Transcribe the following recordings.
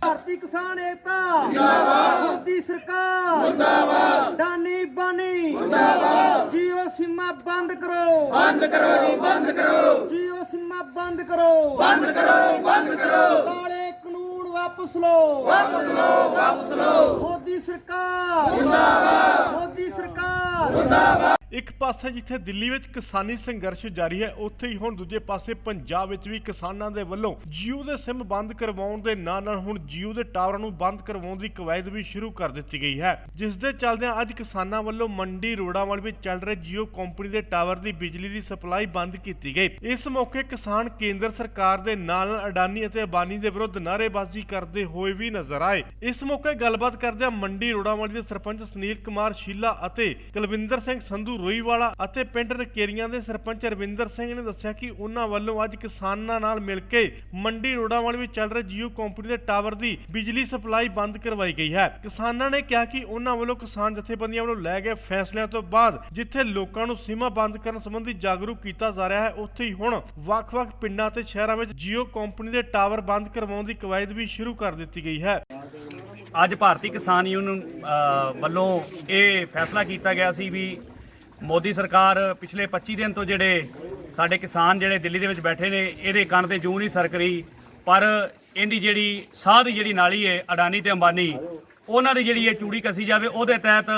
ਭਾਰਤੀ ਕਿਸਾਨ ਏਕਤਾ। ਜਿੰਦਾਬਾਦ। ਮੋਦੀ ਸਰਕਾਰ। ਜਿੰਦਾਬਾਦ। ਦਾਨੀ ਬਾਨੀ। ਜਿੰਦਾਬਾਦ। ਜੀਓ ਸੀਮਾ ਬੰਦ ਕਰੋ। ਬੰਦ ਕਰੋ ਜੀ ਬੰਦ ਕਰੋ। ਜੀਓ ਸੀਮਾ ਬੰਦ ਕਰੋ। ਬੰਦ ਕਰੋ ਬੰਦ ਕਰੋ। ਕਾਲੇ ਕਾਨੂੰਨ ਵਾਪਸ ਲਓ। ਵਾਪਸ ਲਓ ਵਾਪਸ ਲਓ। ਮੋਦੀ ਸਰਕਾਰ। ਜਿੰਦਾਬਾਦ। ਮੋਦੀ ਸਰਕਾਰ। ਇੱਕ ਪਾਸੇ ਜਿੱਥੇ ਦਿੱਲੀ ਵਿੱਚ ਕਿਸਾਨੀ ਸੰਘਰਸ਼ ਜਾਰੀ ਹੈ, ਉੱਥੇ ਹੀ ਹੁਣ ਦੂਜੇ ਪਾਸੇ ਪੰਜਾਬ ਵਿੱਚ ਵੀ ਕਿਸਾਨਾਂ ਦੇ ਵੱਲੋਂ ਜੀਓ ਦੇ ਸਿਮ ਬੰਦ ਕਰਵਾਉਣ ਦੇ ਨਾਲ ਨਾਲ ਹੁਣ ਜੀਓ ਦੇ ਟਾਵਰਾਂ ਨੂੰ ਬੰਦ ਕਰਵਾਉਣ ਦੀ ਕਵਾਇਦ ਵੀ ਸ਼ੁਰੂ ਕਰ ਦਿੱਤੀ ਗਈ ਹੈ। ਜਿਸ ਦੇ ਚੱਲਦਿਆਂ ਅੱਜ ਕਿਸਾਨਾਂ ਵੱਲੋਂ ਮੰਡੀ ਰੋੜਾਵਾਲ ਵਿੱਚ ਚੱਲ ਰਹੇ ਜੀਓ ਕੰਪਨੀ ਦੇ ਟਾਵਰ ਦੀ ਬਿਜਲੀ ਦੀ ਸਪਲਾਈ ਬੰਦ ਕੀਤੀ ਗਈ। ਇਸ ਮੌਕੇ ਕਿਸਾਨ ਕੇਂਦਰ ਸਰਕਾਰ ਦੇ ਨਾਲ ਨਾਲ ਅਡਾਨੀ ਅਤੇ ਅਬਾਨੀ ਦੇ ਵਿਰੁੱਧ ਨਾਅਰੇਬਾਜ਼ੀ ਕਰਦੇ ਹੋਏ ਵੀ ਨਜ਼ਰ ਆਏ। ਇਸ ਮੌਕੇ ਗੱਲਬਾਤ ਕਰਦਿਆਂ ਮੰਡੀ ਰੋੜਾਵਾਲੀ ਦੇ ਸਰਪੰਚ ਸੁਨੀਲ ਕੁਮਾਰ ਸ਼ੀਲਾ ਅਤੇ ਕੁਲਵਿੰਦਰ ਸਿੰਘ ਸੰਧੂ ਰੋਈਵਾਲਾ ਅਤੇ ਪਿੰਡ ਰਕੇਰੀਆਂ ਦੇ ਸਰਪੰਚ ਰਵਿੰਦਰ ਸਿੰਘ ਨੇ ਦੱਸਿਆ ਕਿ ਉਹਨਾਂ ਵੱਲੋਂ ਅੱਜ ਕਿਸਾਨਾਂ ਨਾਲ ਮਿਲ ਕੇ ਮੰਡੀ ਰੋੜਾਵਾਲੀ ਵਿੱਚ ਚੱਲ ਰਹੇ ਜੀਓ ਕੰਪਨੀ ਦੇ ਟਾਵਰ ਦੀ ਬਿਜਲੀ ਸਪਲਾਈ ਬੰਦ ਕਰਵਾਈ ਗਈ ਹੈ। ਕਿਸਾਨਾਂ ਨੇ ਕਿਹਾ ਕਿ ਉਹਨਾਂ ਵੱਲੋਂ ਕਿਸਾਨ ਜਥੇਬੰਦੀਆਂ ਵੱਲੋਂ ਲਏ ਗਏ ਫੈਸਲਿਆਂ ਤੋਂ ਬਾਅਦ ਜਿੱਥੇ ਲੋਕਾਂ ਨੂੰ ਸੀਮਾ ਬੰਦ ਕਰਨ ਸੰਬੰਧੀ ਜਾਗਰੂਕ ਕੀਤਾ ਜਾ ਰਿਹਾ ਹੈ, ਉੱਥੇ ਹੀ ਹੁਣ ਵੱਖ-ਵੱਖ ਪਿੰਡਾਂ ਤੇ ਸ਼ਹਿਰਾਂ ਵਿੱਚ ਜੀਓ ਕੰਪਨੀ ਦੇ ਟਾਵਰ ਬੰਦ ਕਰਵਾਉਣ ਦੀ ਕਵਾਇਦ ਵੀ ਸ਼ੁਰੂ ਕਰ ਦਿੱਤੀ ਗਈ ਹੈ। ਅੱਜ ਭਾਰਤੀ ਕਿਸਾਨ ਯੂਨੀਅਨ ਵੱਲੋਂ ਇਹ ਫੈਸਲਾ ਕੀਤਾ ਗਿਆ ਸੀ ਵੀ ਮੋਦੀ ਸਰਕਾਰ ਪਿਛਲੇ 25 ਦਿਨ ਤੋਂ ਜਿਹੜੇ ਸਾਡੇ ਕਿਸਾਨ ਜਿਹੜੇ ਦਿੱਲੀ ਦੇ ਵਿੱਚ ਬੈਠੇ ਨੇ, ਇਹਦੇ ਕੰਨ ਤੇ ਜੂੰ ਨਹੀਂ ਸਰਕ ਰਹੀ। ਪਰ ਇਹਦੀ ਜਿਹੜੀ ਸਾਹ ਦੀ ਜਿਹੜੀ ਨਾਲੀ ਹੈ, ਅਡਾਨੀ ਤੇ ਅੰਬਾਨੀ, ਉਹਨਾਂ ਦੀ ਜਿਹੜੀ ਇਹ ਚੂੜੀ ਕੱਸੀ ਜਾਵੇ, ਉਹਦੇ ਤਹਿਤ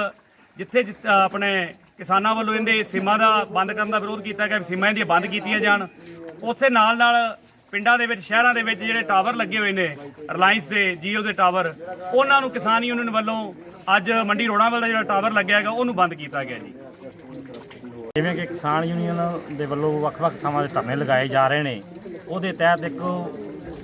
ਜਿੱਥੇ ਜਿੱਥੇ ਆਪਣੇ ਕਿਸਾਨਾਂ ਵੱਲੋਂ ਇਹਦੇ ਸੀਮਾ ਦਾ ਬੰਦ ਕਰਨ ਦਾ ਵਿਰੋਧ ਕੀਤਾ ਗਿਆ ਸੀਮਾਂ ਇਹਦੀਆਂ ਬੰਦ ਕੀਤੀਆਂ ਜਾਣ, ਉੱਥੇ ਨਾਲ ਨਾਲ ਪਿੰਡਾਂ ਦੇ ਵਿੱਚ, ਸ਼ਹਿਰਾਂ ਦੇ ਵਿੱਚ ਜਿਹੜੇ ਟਾਵਰ ਲੱਗੇ ਹੋਏ ਨੇ ਰਿਲਾਇੰਸ ਦੇ ਜੀਓ ਦੇ ਟਾਵਰ, ਉਹਨਾਂ ਨੂੰ ਕਿਸਾਨ ਯੂਨੀਅਨ ਵੱਲੋਂ ਅੱਜ ਮੰਡੀ ਰੋੜਾਂ ਦਾ ਜਿਹੜਾ ਟਾਵਰ ਲੱਗਿਆ ਹੈਗਾ, ਉਹਨੂੰ ਬੰਦ ਕੀਤਾ ਗਿਆ ਜੀ। ਜਿਵੇਂ ਕਿ ਕਿਸਾਨ ਯੂਨੀਅਨ ਦੇ ਵੱਲੋਂ ਵੱਖ-ਵੱਖ ਥਾਵਾਂ ਤੇ ਧਰਨੇ ਲਗਾਏ ਜਾ ਰਹੇ ਨੇ, ਉਹਦੇ ਤਹਿਤ ਇੱਕ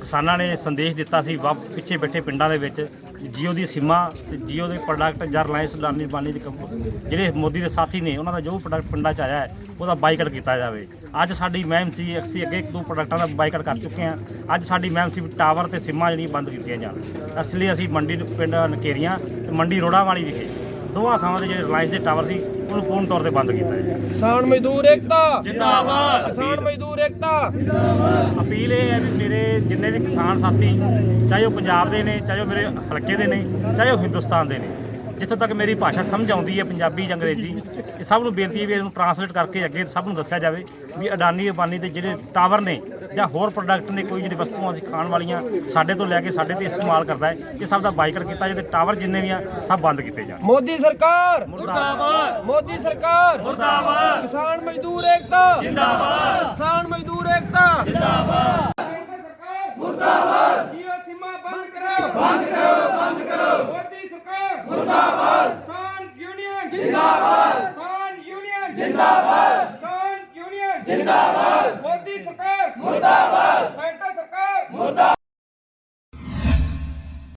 ਕਿਸਾਨਾਂ ਨੇ ਸੰਦੇਸ਼ ਦਿੱਤਾ ਸੀ, ਵਾ ਪਿੱਛੇ ਬੈਠੇ ਪਿੰਡਾਂ ਦੇ ਵਿੱਚ ਜੀਓ ਦੀ ਸੀਮਾ ਤੇ ਜੀਓ ਦੇ ਪ੍ਰੋਡਕਟ ਜਾਂ ਰਿਲਾਇੰਸ ਲਾਨੀ ਬਾਨੀ ਦੀ ਕੰਪ- ਜਿਹੜੇ ਮੋਦੀ ਦੇ ਸਾਥੀ ਨੇ, ਉਹਨਾਂ ਦਾ ਜੋ ਪ੍ਰੋਡਕਟ ਪਿੰਡਾਂ 'ਚ ਆਇਆ ਹੈ, ਉਹਦਾ ਬਾਈਕਾਟ ਕੀਤਾ ਜਾਵੇ। ਅੱਜ ਸਾਡੀ ਮਹਿਮ ਸੀ, ਅਸੀਂ ਅੱਗੇ ਇੱਕ ਦੋ ਪ੍ਰੋਡਕਟਾਂ ਦਾ ਬਾਈਕਾਟ ਕਰ ਚੁੱਕੇ ਹਾਂ। ਅੱਜ ਸਾਡੀ ਮਹਿਮ ਸੀ ਵੀ ਟਾਵਰ ਤੇ ਸੀਮਾ ਜਿਹੜੀਆਂ ਬੰਦ ਕੀਤੀਆਂ ਜਾਣ। ਇਸ ਲਈ ਅਸੀਂ ਮੰਡੀ ਨੂੰ- ਪਿੰਡ ਨਕੇਰੀਆਂ ਤੇ ਮੰਡੀ ਰੋੜਾ ਵਾਲੀ ਵਿਖੇ ਦੋਵਾਂ ਥਾਵਾਂ ਦੇ ਜਿਹੜੇ ਰਿਲਾਇੰਸ ਦੇ ਟਾਵਰ ਸੀ ਉਹਨੂੰ ਪੂਰਨ ਤੌਰ ਤੇ ਬੰਦ ਕੀਤਾ ਹੈ ਕਿਸਾਨ ਮਜ਼ਦੂਰ ਏਕਤਾ। ਜਿੰਦਾਬਾਦ। ਕਿਸਾਨ ਮਜ਼ਦੂਰ ਏਕਤਾ। ਅਪੀਲ ਇਹ ਹੈ ਵੀ ਮੇਰੇ ਜਿੰਨੇ ਵੀ ਕਿਸਾਨ ਸਾਥੀ ਚਾਹੇ ਉਹ ਪੰਜਾਬ ਦੇ ਨੇ ਚਾਹੇ ਉਹ ਮੇਰੇ ਹਲਕੇ ਦੇ ਨੇ ਚਾਹੇ ਉਹ ਹਿੰਦੁਸਤਾਨ ਦੇ ਨੇ ਜਿੱਥੋਂ ਤੱਕ ਮੇਰੀ ਭਾਸ਼ਾ ਸਮਝ ਆਉਂਦੀ ਹੈ ਪੰਜਾਬੀ ਜਾਂ ਅੰਗਰੇਜ਼ੀ ਇਹ ਸਭ ਨੂੰ ਬੇਨਤੀ ਹੈ ਵੀ ਇਹਨੂੰ ਟਰਾਂਸਲੇਟ ਕਰਕੇ ਅੱਗੇ ਸਭ ਨੂੰ ਦੱਸਿਆ ਜਾਵੇ ਵੀ ਅਡਾਨੀ ਅਬਾਨੀ ਦੇ ਜਿਹੜੇ ਟਾਵਰ ਨੇ ਜਾਂ ਹੋਰ ਪ੍ਰੋਡਕਟ ਨੇ ਕੋਈ ਜਿਹੜੀ ਵਸਤੂਆਂ ਅਸੀਂ ਖਾਣ ਵਾਲੀਆਂ ਸਾਡੇ ਤੋਂ ਲੈ ਕੇ ਸਾਡੇ ਤੇ ਇਸਤੇਮਾਲ ਕਰਦਾ ਹੈ ਇਹ ਸਭ ਦਾ ਬਾਈਕਰ ਕੀਤਾ ਜਾਵੇ ਤੇ ਟਾਵਰ ਜਿੰਨੇ ਵੀ ਆ ਸਭ ਬੰਦ ਕੀਤੇ ਜਾਣ। ਮੋਦੀ ਸਰਕਾਰ! ਮੁਰਦਾਬਾਦ! ਮੋਦੀ ਸਰਕਾਰ! ਮੁਰਦਾਬਾਦ! ਕਿਸਾਨ ਮਜ਼ਦੂਰ ਏਕਤਾ! ਜਿੰਦਾਬਾਦ! ਕਿਸਾਨ ਮਜ਼ਦੂਰ ਏਕਤਾ! ਜਿੰਦਾਬਾਦ! ਮੁਰਦਾਬਾਦ ਜੀਓ ਸੀਮਾ ਬੰਦ ਕਰੋ ਬੰਦ ਕਰੋ ਬੰਦ ਕਰੋ ਮੋਦੀ ਸਰਕਾਰ ਮੁਰਦਾਬਾਦ ਕਿਸਾਨ ਯੂਨੀਅਨ ਜਿੰਦਾਬਾਦ। ਕਿਸਾਨ ਯੂਨੀਅਨ ਜਿੰਦਾਬਾਦ। ਕਿਸਾਨ ਯੂਨੀਅਨ ਜਿੰਦਾਬਾਦ। ਮੋਦੀ ਸਰਕਾਰ ਮੁਰਦਾਬਾਦ।